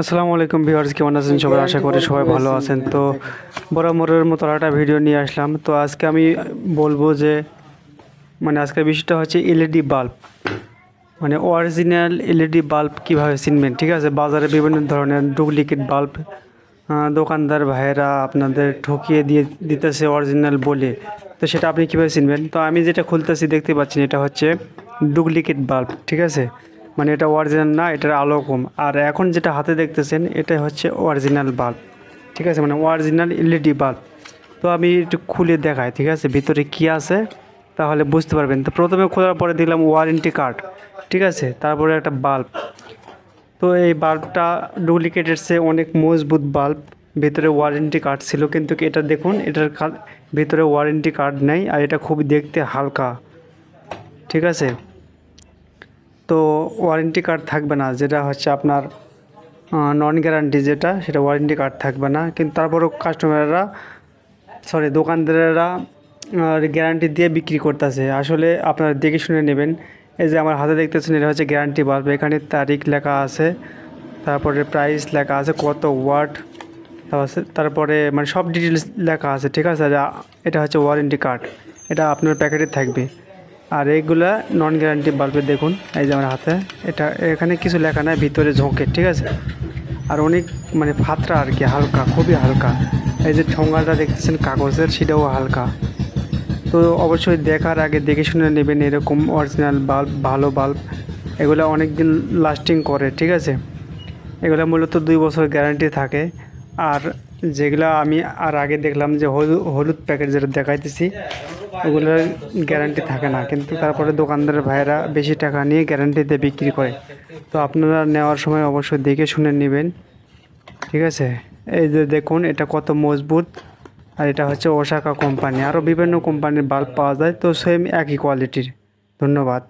আসসালামু আলাইকুম ভিউয়ার্স কেমন আছেন সবাই? আশা করি সবাই ভালো আছেন। তো বরাবরের মতো আর একটা ভিডিও নিয়ে আসলাম। তো আজকে আমি বলব যে মানে আজকের বিষয়টা হচ্ছে এলইডি বাল্ব। মানে অরিজিনাল এলইডি বাল্ব কীভাবে চিনবেন ঠিক আছে? বাজারে বিভিন্ন ধরনের ডুপ্লিকেট বাল্ব দোকানদার ভাইয়েরা আপনাদের ঠকিয়ে দিয়ে দিতেছে অরিজিনাল বলে। তো সেটা আপনি কীভাবে চিনবেন? তো আমি যেটা খুলতেছি দেখতে পাচ্ছেন এটা হচ্ছে ডুপ্লিকেট বাল্ব ঠিক আছে? মানে এটা অরিজিনাল না, এটার আলো কম। আর এখন যেটা হাতে দেখতেছেন, এটা হচ্ছে অরিজিনাল বাল্ব ঠিক আছে? মানে অরিজিনাল এলইডি বাল্ব তো আমি একটু খুলে দেখাই, ঠিক আছে? ভিতরে কি আছে, তাহলে বুঝতে পারবেন। তো প্রথমে খোলার পরে দিলাম ওয়ারেন্টি কার্ড ঠিক আছে? তারপরে একটা বাল্ব তো এই বাল্বটা ডুপ্লিকেটের সে অনেক মজবুত বাল্ব ভিতরে ওয়ারেন্টি কার্ড ছিল। কিন্তু এটা দেখুন, এটার ভিতরে ওয়ারেন্টি কার্ড নেই, আর এটা খুব দেখতে হালকা, ঠিক আছে? তো ওয়ারেন্টি কার্ড থাকবে না, যেটা হচ্ছে আপনার নন গ্যারান্টি যেটা, সেটা ওয়ারেন্টি কার্ড থাকবে না। কিন্তু তারপরেও কাস্টমাররা সরি দোকানদারেরা গ্যারান্টি দিয়ে বিক্রি করতেছে। আসলে আপনারা দেখে শুনে নেবেন। এই যে আমার হাতে দেখতেছেন, এটা হচ্ছে গ্যারান্টি বাল্ব এখানে তারিখ লেখা আছে, তারপরে প্রাইস লেখা আছে, কত ওয়াট তারপরে মানে সব ডিটেলস লেখা আছে, ঠিক আছে? এটা হচ্ছে ওয়ারেন্টি কার্ড এটা আপনার প্যাকেটে থাকবে। আর এইগুলা নন গ্যারান্টি বাল্বে দেখুন, এই যে আমার হাতে। এটা, এখানে কিছু লেখা নাই, ভিতরে ঝোঁকে, ঠিক আছে? আর অনেক মানে ফাতরা আর কি, হালকা, খুবই হালকা। এই যে ঠোঙাটা দেখতেছেন, কাগজের, সেটাও হালকা। তো অবশ্যই দেখার আগে দেখে শুনে নেবেন এরকম অরিজিনাল বাল্ব ভালো বাল্ব এগুলো অনেক দিন লাস্টিং করে, ঠিক আছে? এগুলো মূলত দুই বছর গ্যারান্টি থাকে। আর যেগুলো আমি আর আগে দেখলাম যে হলুদ প্যাকেট যেটা দেখাইতেছি, ওগুলোর গ্যারান্টি থাকে না। কিন্তু তারপরে দোকানদারের ভাইয়েরা বেশি টাকা নিয়ে গ্যারান্টিতে বিক্রি করে। তো আপনারা নেওয়ার সময় অবশ্যই দেখে শুনে নেবেন। ঠিক আছে? এই যে দেখুন, এটা কত মজবুত। আর এটা হচ্ছে ওসাকা কোম্পানি। আরও বিভিন্ন কোম্পানির বাল্ব পাওয়া যায়। তো সেম একই কোয়ালিটির ধন্যবাদ।